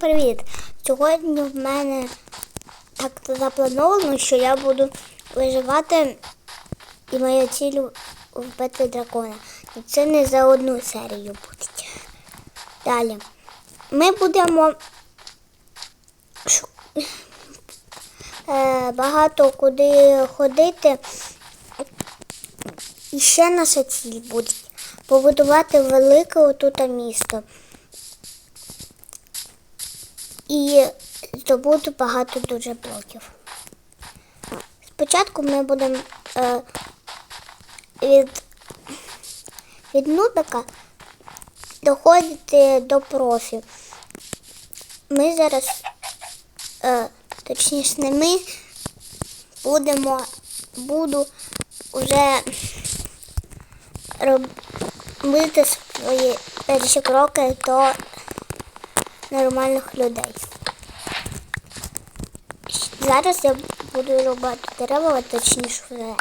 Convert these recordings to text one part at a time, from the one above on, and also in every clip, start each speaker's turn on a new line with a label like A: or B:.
A: Привіт! Сьогодні в мене так заплановано, що я буду виживати і моя ціль вбити дракона. І це не за одну серію буде. Далі. Ми будемо е, багато куди ходити. І ще наша ціль буде побудувати велике отут місто. І здобути багато дуже блоків. Спочатку ми будемо е, від, від нубика доходити до профі. Ми зараз, е, точніше, не ми будемо, буду вже робити свої перші кроки до нормальних людей. Зараз я буду робити дерева, точніше.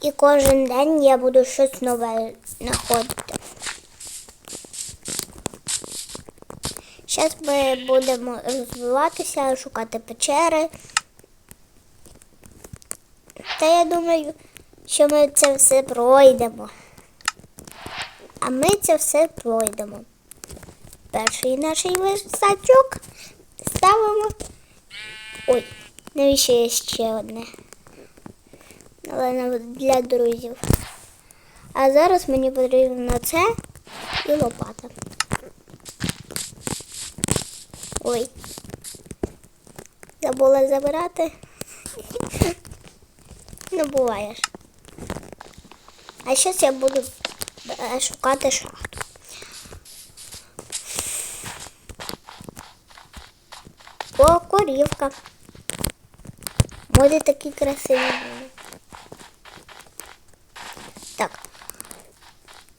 A: І кожен день я буду щось нове знаходити. Зараз ми будемо розвиватися, шукати печери. Та я думаю, що ми це все пройдемо. А ми це все пройдемо. Перший наш верстачок ставимо. Ой, навіщо є ще одне? Але для друзів. А зараз мені потрібно це і лопата. Ой. Забула забирати. Ну, буває ж. А зараз я буду шукати шахту. О, корівка. Може такі красиві були. Так.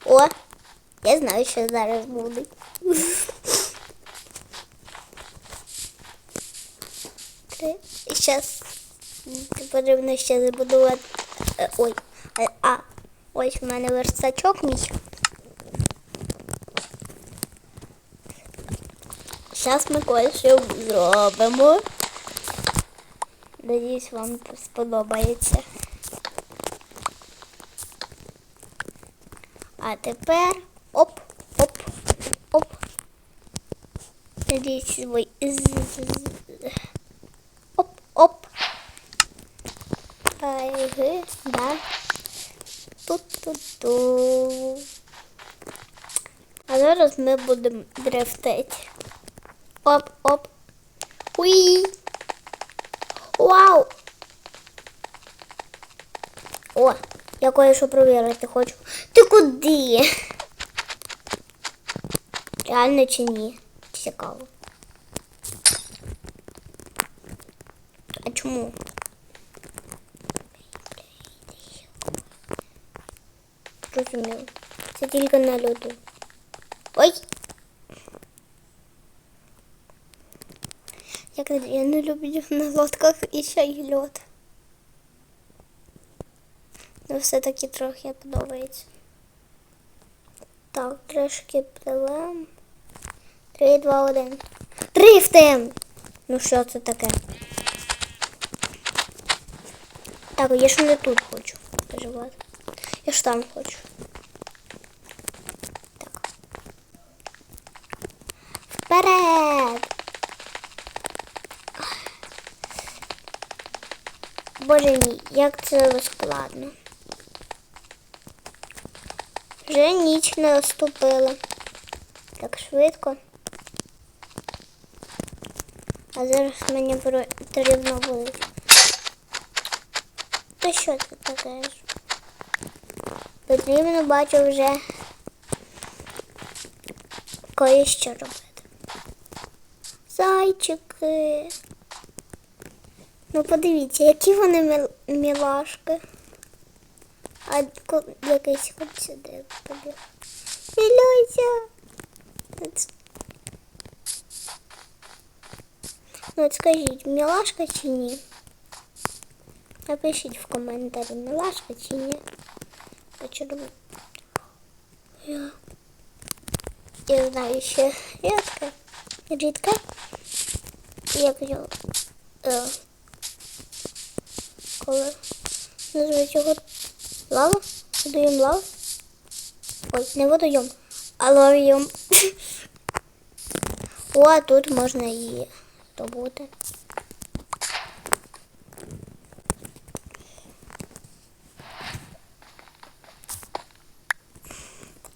A: О, я знаю, що зараз буде. І зараз потрібно ще забудувати. Е, Ой, а, а, ось в мене верстачок мій. Зараз ми кое-що зробимо. Надіюсь, вам сподобається. А тепер оп, оп, оп. Надіюсь, ви оп, оп. Ай, ги, да. Ту-ту-ту. А зараз ми будемо дрифтити. Оп, оп. Уї. Вау. О, я кое-що провірити хочу. Ти куди? Реально чи ні? Цікаво. А чому? Розумію. Це тільки на льоду. Ой! Як я не люблю на лодках і ще й льод. Ну, все-таки трохи подобається. Так, трошки пливем. Три, два, один. Дрифтем! Ну що це таке? Так, я ж не тут хочу переживати. Я ж там хочу. Так. Вперед! Боже мій, як це складно. Вже ніч не наступила. Так швидко. А зараз мені потрібно буде. Та що це таке? Потрібно бачу вже кое-що робити. Зайчики. Ну подивіться, які вони мілашки. А якийсь хоч сюди побіг. Мілюся. Ну от скажіть, мілашка чи ні? Напишіть в коментарі, мілашка чи ні. Робити. Я я знаю ще рідке, рідке, як його, е, коли називають його лава, водойом лава. Ой, не водойом, а лавійом. О, а тут можна її здобути.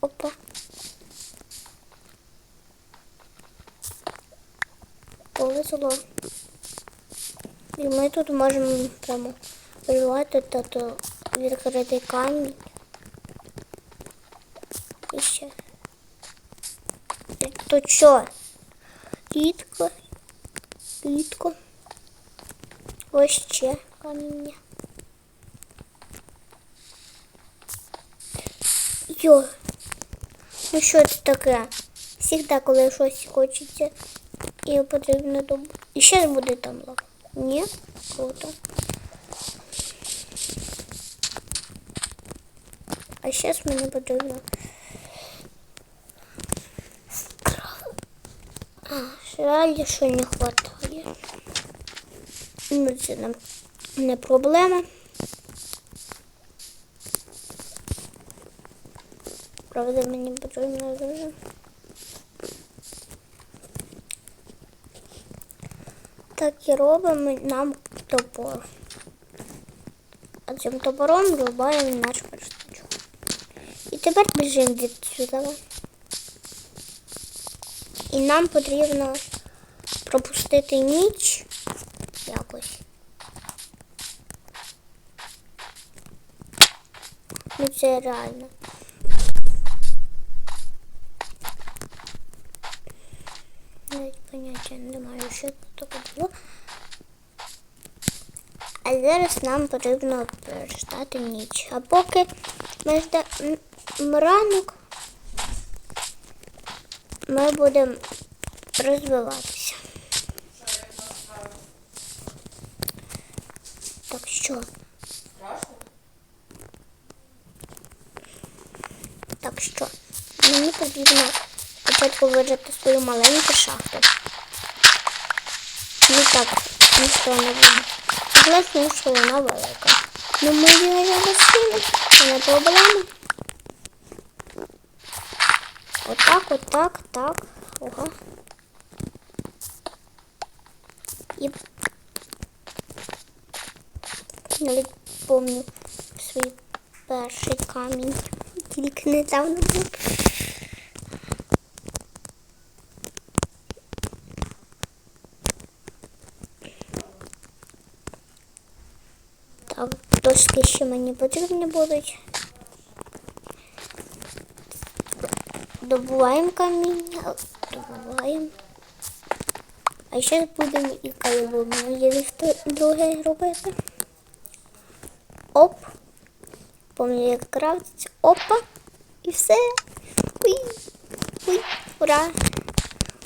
A: Опа. Повезло. І ми тут можемо прямо вирвати та то відкрити камінь. І ще. І то що? Рідко. Рідко. Ось ще каміння. Йо. Ну що це таке? Всегда, коли щось хочеться і потрібно доб... І ще буде там лава. Ні? Круто. А зараз мені потрібно. А, жаль, що не хватає. Ну, це нам не проблема. Правда, мені потрібно дуже. Так і робимо нам топор. А цим топором рубаємо наш персточок. І тепер біжимо відсюди. І нам потрібно пропустити ніч якось. Ну це реально. Навіть поняття не маю, що тут таке було. А зараз нам потрібно переждати ніч. А поки ми ждемо ранок, ми будемо розвиватися. Так що? Так що мені потрібно спочатку вижити свою маленьку шахту. Так, ніхто не буде. Власне, що вона велика. Ну ми її загасили, це не проблема. Отак, отак, так. Ого. І навіть помню свій перший камінь. Тільки недавно був. Так, дошки ще мені потрібні будуть. Добуваємо каміння, добуваємо. А ще будемо і кайлом її друге робити. Оп. Помню, як крафтиться. Опа. І все. Уй. Уй. Ура.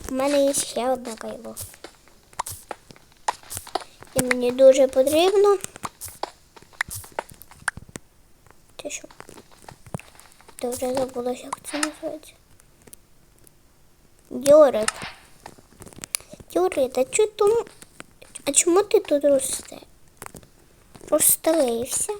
A: У мене є ще одне кайло. І мені дуже потрібно. Це що? Ти вже забула, як це називається. Дьорик. Дьорик, а чому, а чому ти тут росте? Розстелився?